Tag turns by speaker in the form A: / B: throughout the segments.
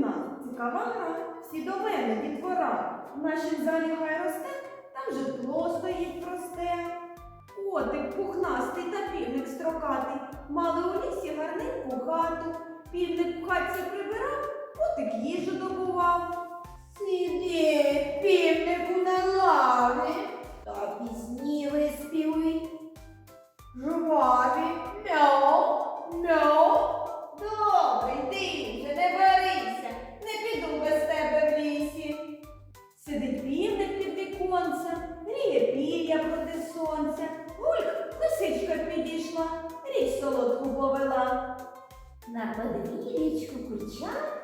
A: в цікава гра. Всі до мене, дітвора. В нашій залі хай росте, там житло стоїть просте. Котик пухнастий та півник строкатий. Мали у лісі гарненьку хату. Півник в хатці прибирав, котик їжу добував.
B: Сиди, півнику на лаві,
A: річ солодку повела.
B: На подвір'ячку курчатка,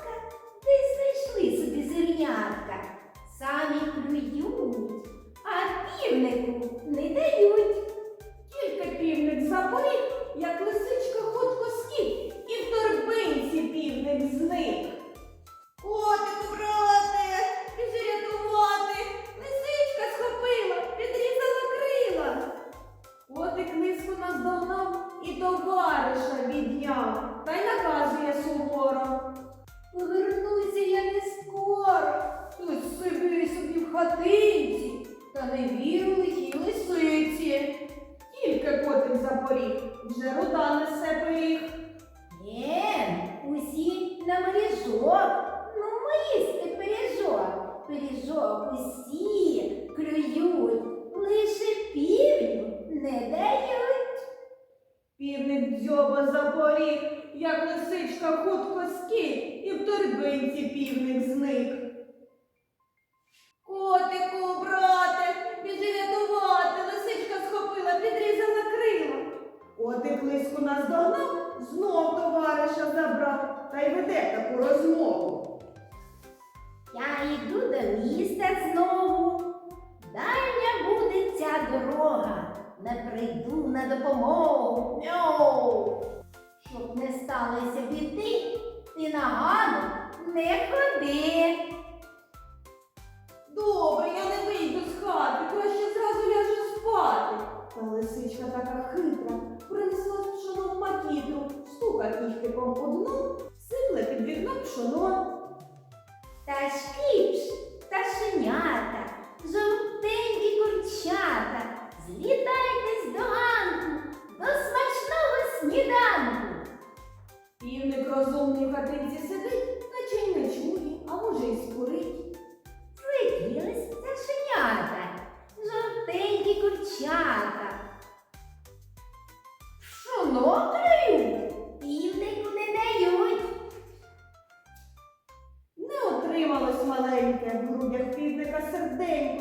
A: хатинці, та не віру лихій лисиці. Тільки котик запоріг, вже руда несе пиріг.
B: Ні, усі на мережок. Ну, їсти пиріжок. Пиріжок усі клюють, лише півню не дають.
A: Півник дзьоба запоріг, як лисичка хутко товариша та й веде таку розмову.
B: Я йду до міста знову. Дальня буде ця дорога. Не прийду на допомогу. Мяу. Щоб не сталося біди, ти на гану не ходи.
A: Добре, я не вийду з хати, краще зразу ляжу спати. Та лисичка така хитра, принесла пшоно в макітру, стука кіхтиком під
B: continua?
A: Está escrito. Маленьке в грудях півника серденько,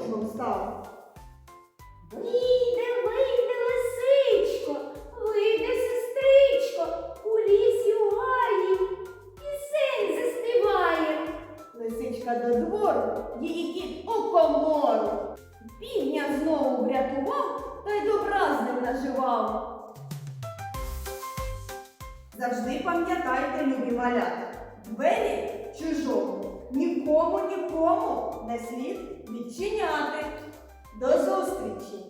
A: виконечком став.
B: Вийде, вийде, лисичко, вийде, сестричко, у лісі у гаї, пісень заспіває.
A: Лисичка до двору, її кіт у комору. Півня знову врятував, та й добра з ним наживав. Завжди пам'ятайте, любі малята, двері чужому нікому нікому не слід відчиняти. До зустрічі!